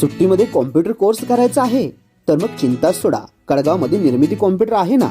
सुट्टीमध्ये computer course करायचा आहे. तर मग चिंता सोडा. कडगावमध्ये निर्मिती कॉम्प्युटर आहे ना?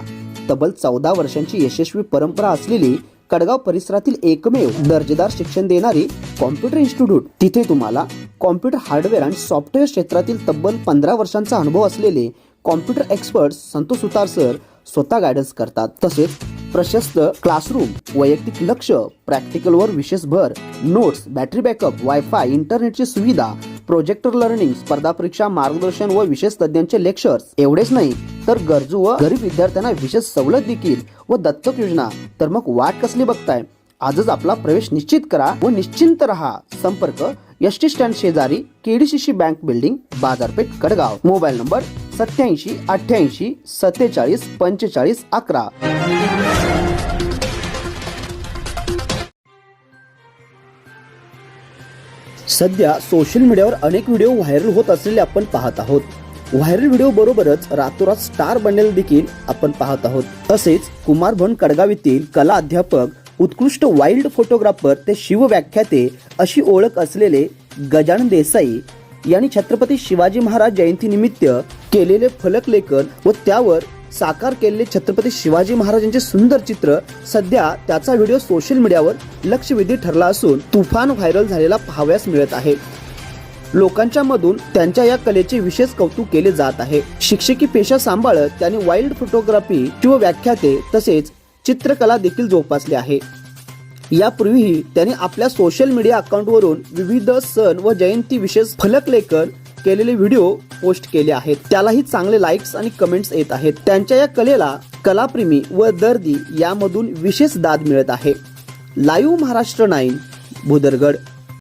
तब्बल चौदा वर्षांची यशस्वी परंपरा असलेली कडगाव परिसरातील एकमेव दर्जेदार शिक्षण देणारी कॉम्प्युटर इन्स्टिट्यूट तिथे तुम्हाला कॉम्प्युटर हार्डवेअर आणि सॉफ्टवेअर क्षेत्रातील तब्बल पंधरा वर्षांचा अनुभव असलेले computer expert Santosh Sutar sir स्वतः गायडन्स करतात. तसेच प्रशस्त क्लासरूम वैयक्तिक लक्ष प्रॅक्टिकलवर विशेष भर नोट्स बॅटरी बॅकअप वायफाय इंटरनेटची सुविधा प्रोजेक्टर लर्निंग स्पर्धा परीक्षा मार्गदर्शन व विशेष तज्ञांचे लेक्चर्स. एवढेच नाही तर गरजू व गरीब विद्यार्थ्यांना विशेष सवलत देखील व दत्तक योजना. तर मग वाट कसली बघताय? आजच आपला प्रवेश निश्चित करा व निश्चिंत रहा. संपर्क एस टी स्टँड शेजारी केडीसीसी बँक बिल्डिंग बाजारपेठ कडगाव. मोबाईल नंबर सत्याऐंशी अठ्ठ्याऐंशी सत्तेचाळीस पंचेचाळीस अकरा. सध्या सोशल मीडियावर अनेक व्हिडिओ व्हायरल होत असलेले आपण पाहत आहोत. व्हायरल व्हिडिओ बरोबरच रातोरात स्टार बनलेले देखील आपण पाहत आहोत. तसेच कुमार भवन कडगाव येथील कला अध्यापक उत्कृष्ट वाईल्ड फोटोग्राफर ते शिवव्याख्याते अशी ओळख असलेले गजानन देसाई यांनी छत्रपती शिवाजी महाराज जयंतीनिमित्त केलेले फलक लेखन व त्यावर साकार केलेले छत्रपती शिवाजी महाराजांचे सुंदर चित्र सध्या त्याचा व्हिडिओ सोशल मीडियावर लक्षवेधी ठरला असून तुफान व्हायरल झालेला पाहाव्यास मिळत आहे. लोकांच्या मधून त्यांच्या या कलेचे विशेष कौतुक केले जात आहे. शिक्षकी पेशा सांभाळत त्यांनी वाईल्ड फोटोग्राफी किंवा व्याख्याते तसेच चित्रकला देखील जोपासली आहे. यापूर्वीही त्यांनी आपल्या सोशल मीडिया अकाउंटवरून विविध सण व जयंती विशेष फलक लेखन केलेले व्हिडिओ पोस्ट केले आहेत. त्यालाही चांगले लाईक्स आणि कमेंट्स येत आहेत. त्यांच्या या कलेला कलाप्रेमी व दर्दी यामधून विशेष दाद मिळत आहे. Live Maharashtra nine Bhudargad.